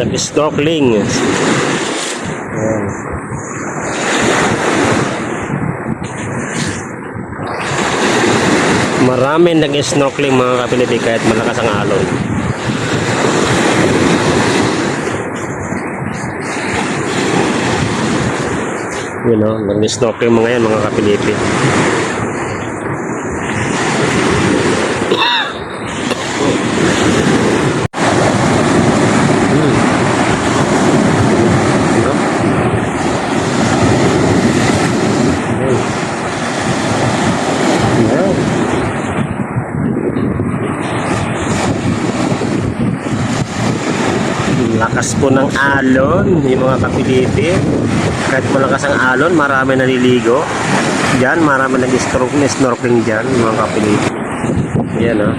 nag-snorkeling. Ayan. Marami nag-snorkeling mga kapilipi kahit malakas ang alon. You know, nag-snorkeling mga yan mga kapilipi. Lakas po ng alon, yung mga kapilipi. Kahit malakas ang alon, marami naliligo. Diyan, marami nag-snorkeling dyan, mga kapilipi. Yan, ah.